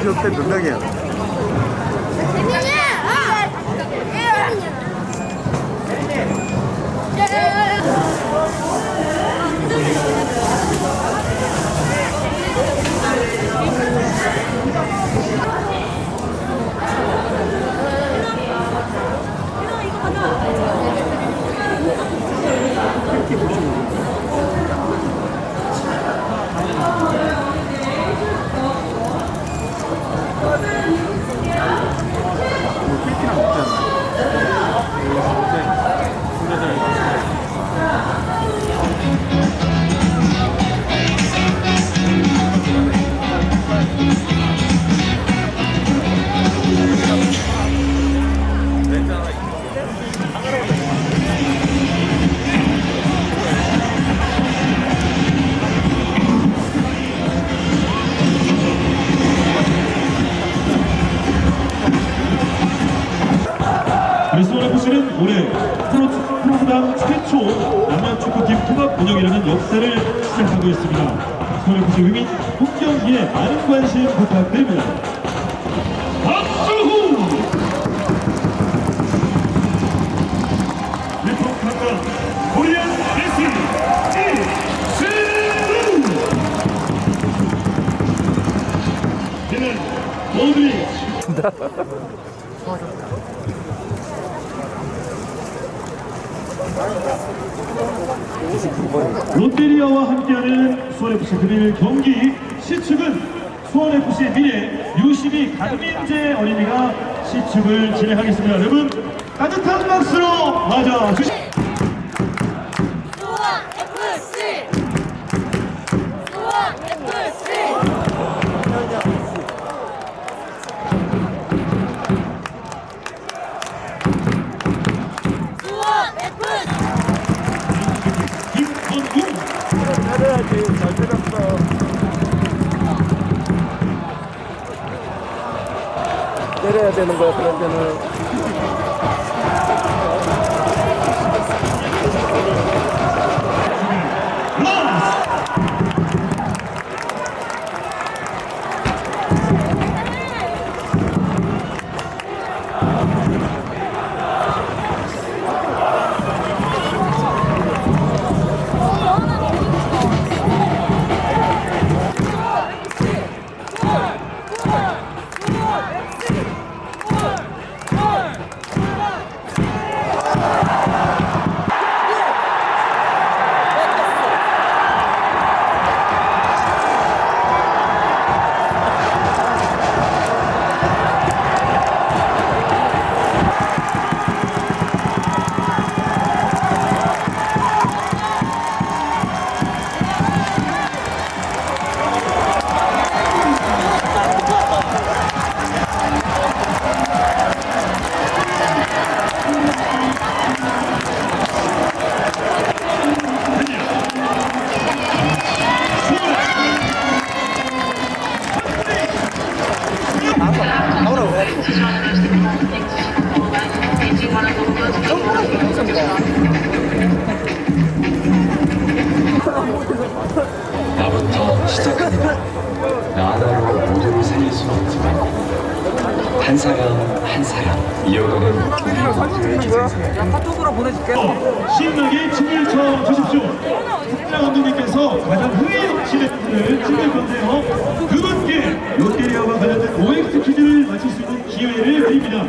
기업 때몇 명이에요? 레스토랑 FC는 올해 프로, 프로구단 최초 남녀 축구팀 통합 운영이라는 역사를 시작하고 있습니다. 서울 FC 위민 홈경기에 많은 관심 부탁드립니다. 박주후! 리포트한다 코리안 레슬링 이승우! 이는 모두의 롯데리아와 함께하는 수원FC 금일 경기 시축은 수원FC의 미래 유시비 강민재 어린이가 시축을 진행하겠습니다. 여러분 따뜻한 박수로 맞아 주시. 수 잘 때렸어. 때려야 되는 거야, 그런 때는. 나부터 시작합니다. 나 하나로 모두를 살릴 수는 없지만 한 사람 한 사람 이어가는 우리 모두의 기생사 신나게 춤을 춰 주십시오. 국장 감독님께서 가장 흥미롭시는 분을 찍을 건데요. 그분께 롯데리아와 관련된 OX 퀴즈를 맞힐 수 있는 기회를 드립니다.